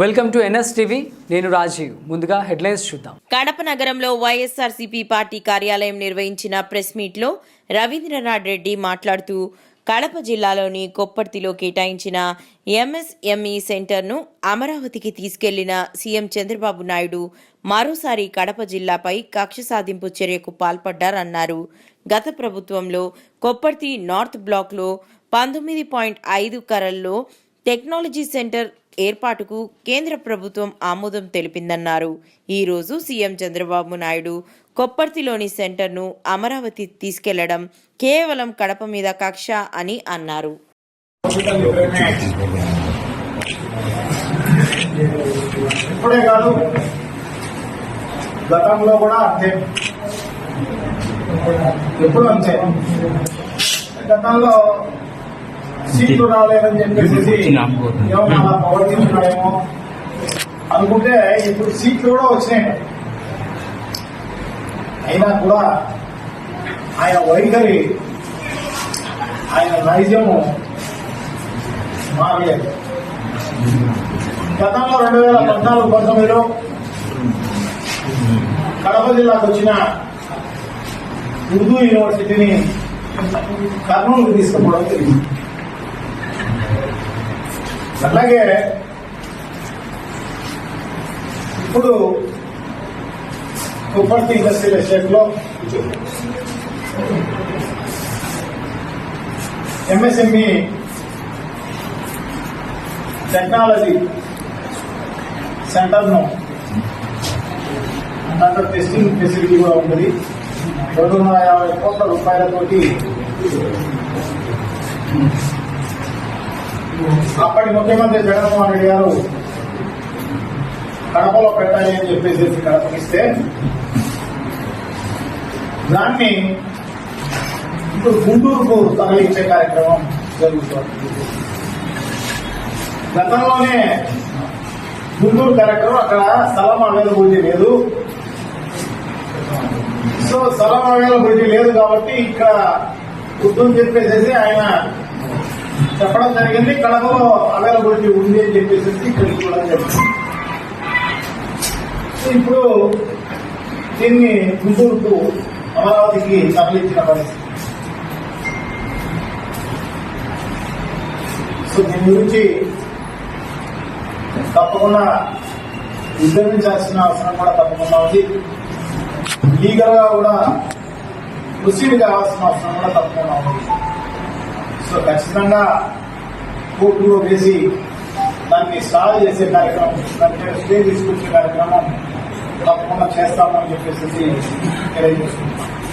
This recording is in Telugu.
వెల్కమ్ టు ఎన్ఎస్ టీవీ నేను రాజీవ్. ముందుగా హెడ్లైన్స్ చూద్దాం. కడప నగరంలో వైఎస్ఆర్సీపీ పార్టీ కార్యాలయం నిర్వహించిన ప్రెస్ మీట్లో రవీంద్రనాథ్ రెడ్డి మాట్లాడుతూ కడప జిల్లాలోని కొప్పర్తిలో కేటాయించిన ఎంఎస్ఎంఈ సెంటర్ను అమరావతికి తీసుకెళ్ళిన సీఎం చంద్రబాబు నాయుడు మరోసారి కడప జిల్లాపై కక్ష సాధింపు చర్యకు పాల్పడ్డారన్నారు. గత ప్రభుత్వంలో కొప్పర్తి నార్త్ బ్లాక్లో పంతొమ్మిది పాయింట్ ఐదు కరల్లో టెక్నాలజీ సెంటర్ ఏర్పాటుకు కేంద్ర ప్రభుత్వం ఆమోదం తెలిపిందన్నారు. ఈ రోజు సీఎం చంద్రబాబు నాయుడు కొప్పర్తిలోని సెంటర్ను అమరావతి తీసుకెళ్ళడం కేవలం కడప మీద కక్ష అని అన్నారు. ఇప్పుడే కాదు గతంలో కూడా అంతే. ఎప్పుడు అంతే. గతంలో సీట్లు రాలేదని చెప్పేసి అలా అనుకుంటే ఇప్పుడు సీట్లు కూడా వచ్చినాయి. అయినా కూడా ఆయన వైఖరి ఆయన నైజము మారలేదు. గతంలో రెండు వేల పద్నాలుగు పంతొమ్మిదిలో కడప జిల్లాకు వచ్చిన ఉర్దూ యూనివర్సిటీని కర్నూలుకు తీసుకుపోవడం జరిగింది. అలాగే ఇప్పుడు కుప్పర్తి ఇండస్ట్రియల్ ఎస్టేట్లో ఎంఎస్ఎంఈ టెక్నాలజీ సెంటర్ను దాంట్లో టెస్టింగ్ ఫెసిలిటీ కూడా ఉంటుంది. రెండు వందల యాభై కోట్ల రూపాయలతోటి అప్పటి ముఖ్యమంత్రి జగన్మోహన్ రెడ్డి గారు కడపలో పెట్టాలి అని చెప్పేసి కడపకిస్తే దాన్ని ఇప్పుడు గుంటూరుకు తరలించే కార్యక్రమం జరుగుతుంది. గతంలోనే గుంటూరు కార్యక్రమం అక్కడ స్థలం అవైలబిలిటీ లేదు. సో స్థలం అవైలబిలిటీ లేదు కాబట్టి ఇక్కడ గుర్తుని చెప్పేసేసి ఆయన చెప్పడం జరిగింది. కడపలో అవైలబిలిటీ ఉంది అని చెప్పేసి ఇక్కడికి కూడా జరిగింది. సో ఇప్పుడు దీన్ని గుంటూరుకు అమరావతికి తరలించిన పరిస్థితి. సో దీని గురించి తప్పకుండా ఉద్యమించాల్సిన అవసరం కూడా తప్పకుండా ఉంది. లీగల్గా కూడా ప్రొసీడ్ కావాల్సిన అవసరం కూడా తప్పకుండా ఉంది. సో ఖచ్చితంగా కోర్టులో వేసి దాన్ని సాల్వ్ చేసే కార్యక్రమం దాని స్టే తీసుకొచ్చే కార్యక్రమం తప్పకుండా చేస్తామని చెప్పేసి తెలియజేస్తున్నాం.